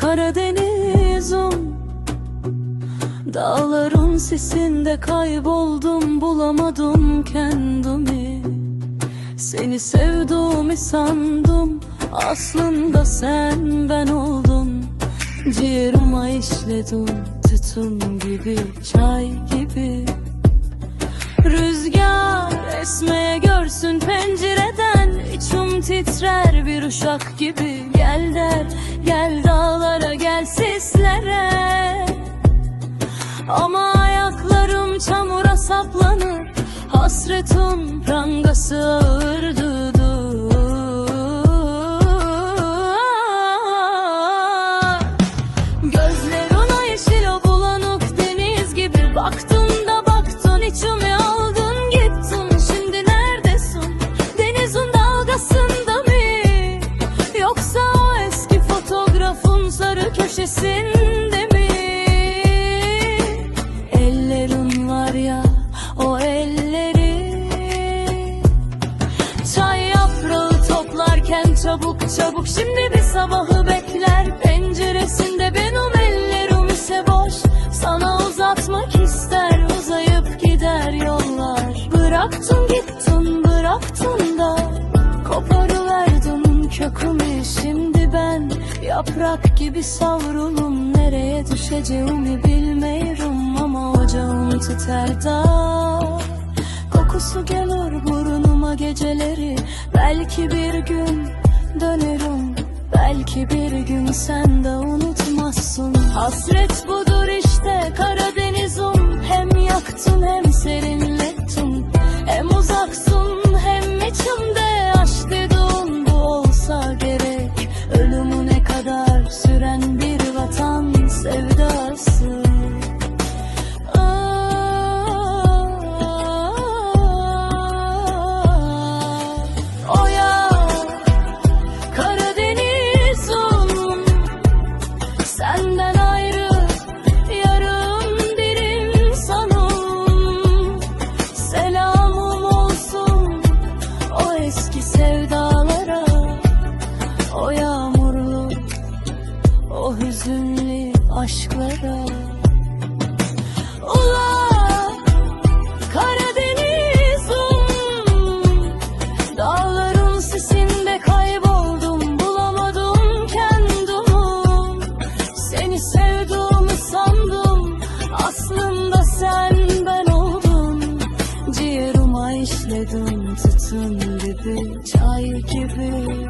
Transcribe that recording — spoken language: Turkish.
Karadeniz'im Dağların sesinde kayboldum bulamadım kendimi. Seni sevduğumu sandım aslında sen ben oldum Ciğerime işledim tütün gibi çay gibi uşak gibi Gel der gel dağlara gel sislere Ama ayaklarım çamura saplanır Hasretin prangası ağırdı köşesinde mi? Ellerin var ya o elleri. Çay yaprağı toplarken çabuk çabuk. Şimdi bir sabahı bekler penceresinde. Benim ellerim ise boş Sana uzatmak ister. Uzayıp gider yollar. Bıraktın gittin bıraktın da. Koparıverdin kökümü. Şimdi ben Yaprak gibi savrulum nereye düşeceğimi bilmiyorum Ama ocağım tüter Kokusu gelir burnuma geceleri Belki bir gün dönerim Belki bir gün sen de unutmazsın. Hasret budur işte Karadeniz'im Hem aşklara. Ula Karadeniz'im Dağların sesinde kayboldum Bulamadım kendimi. Seni sevduğumu sandım Aslında sen ben oldum Ciğerime işledim Tütün gibi, çay gibi